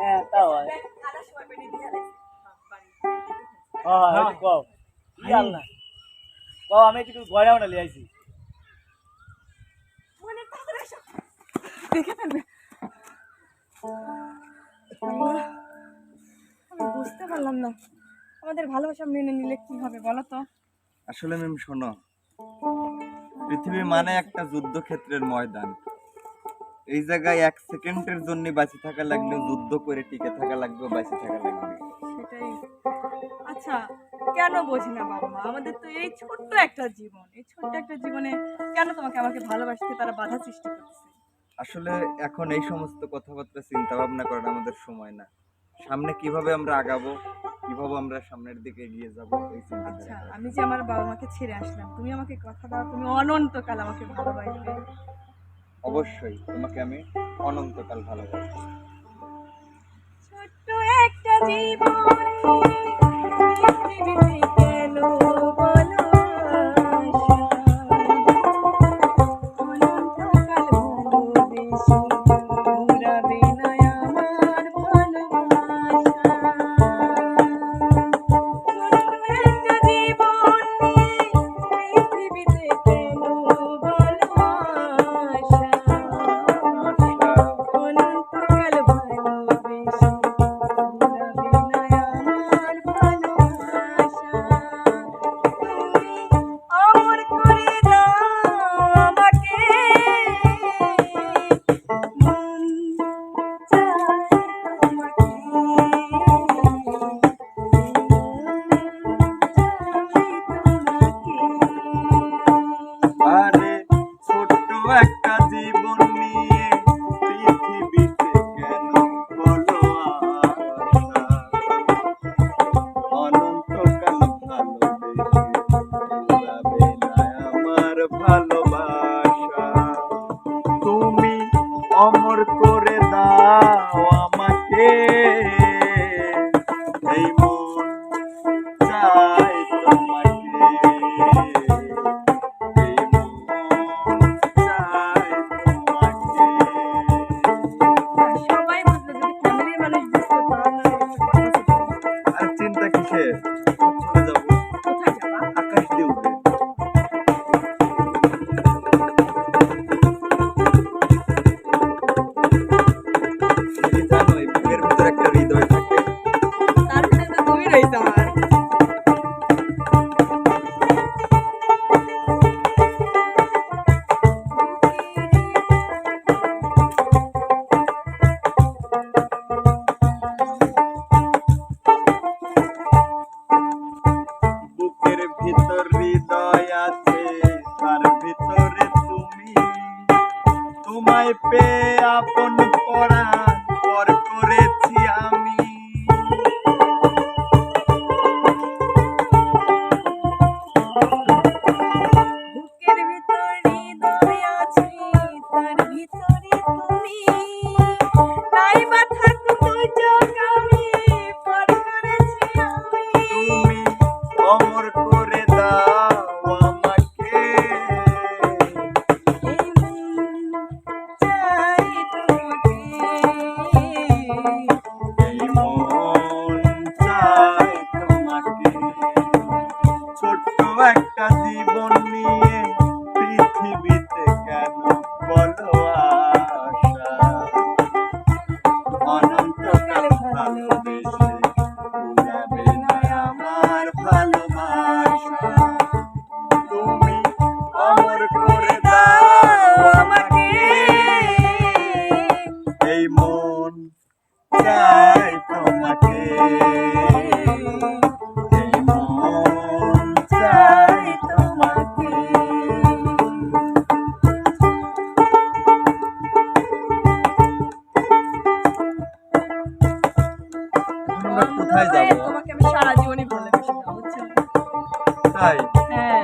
হ্যাঁ হয়। হ্যাঁ হ্যাঁ আমি একটু গয়না বানা লিয়ে আইছি। দেখে ফেলবে। আমি বুঝতে পারলাম না। আমাদের ভালোবাসা মেনে নিলে কি হবে বলো তো? আসলে ম্যাম শোনো। পৃথিবী মানে একটা যুদ্ধক্ষেত্রের ময়দান। এই জায়গায় এক সেকেন্ডের জন্য বাঁচে থাকা লাগলে যুদ্ধ করে টিকে থাকা লাগবে বাঁচে থাকা লাগবে। সেটাই। আচ্ছা কেন বোঝে না বাবা? মা আমাদের তো এই ছোট্ট একটা জীবন এই ছোট্ট একটা জীবনে কেন তোমাকে আমাকে ভালোবাসতে তারা বাধা সৃষ্টি করছে? আসলে এখন এই সমস্ত কথাবার্তা চিন্তা ভাবনা করার আমাদের সময় না। সামনে কীভাবে আমরা আগাবো কীভাবে আমরা সামনের দিকে এগিয়ে যাব এই চিন্তা আচ্ছা আমি যে আমার বাবা মাকে ছেড়ে আসলাম তুমি আমাকে কথা দাও তুমি অনন্তকাল আমাকে ভালোবাসবে। অবশ্যই তোমাকে আমি অনন্তকাল ভালোবাসি। ছোট্ট একটা জীবন পেয়ে আপন পড়া পর জীবন নিয়ে পৃথিবীতে কেন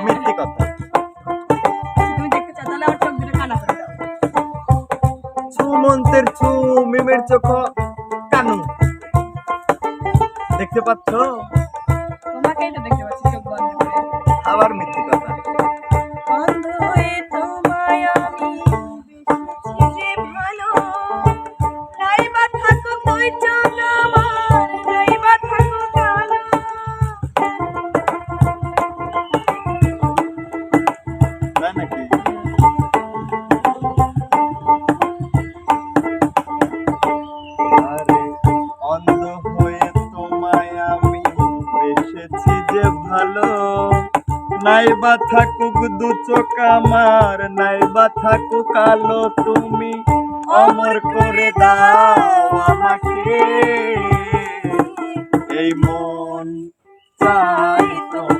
মিথ্যে কথা। দাও। সুমন্তের ছু মিমের চোখ কানু। দেখতে পাচ্ছ? তোমাকেই তো দেখতে পাচ্ছি আবার নাইবা থাকুক দু চোখ আমার, নাইবা থাকুক আলো তুমি অমর করে দাও আমাকে। এই মন চাই তোমার।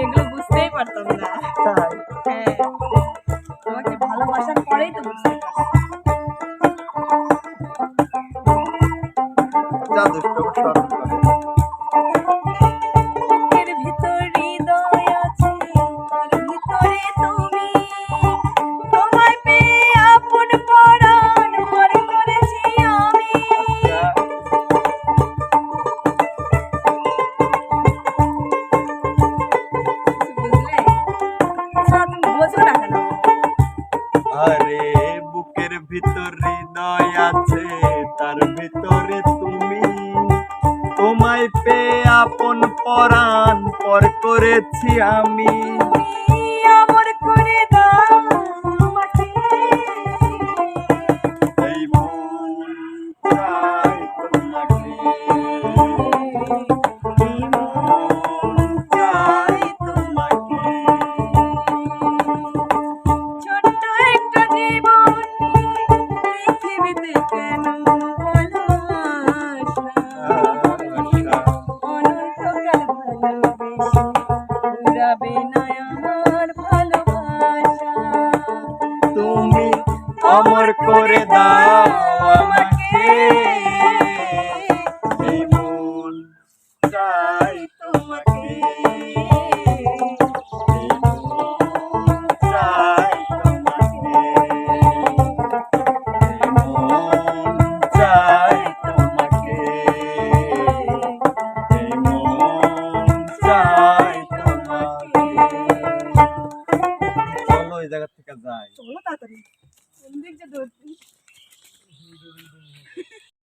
ఎగులు గుస్తే పడుతుందా? তোমায় পে আপন পরাণ পর করেছি আমি। আমার করে দাও।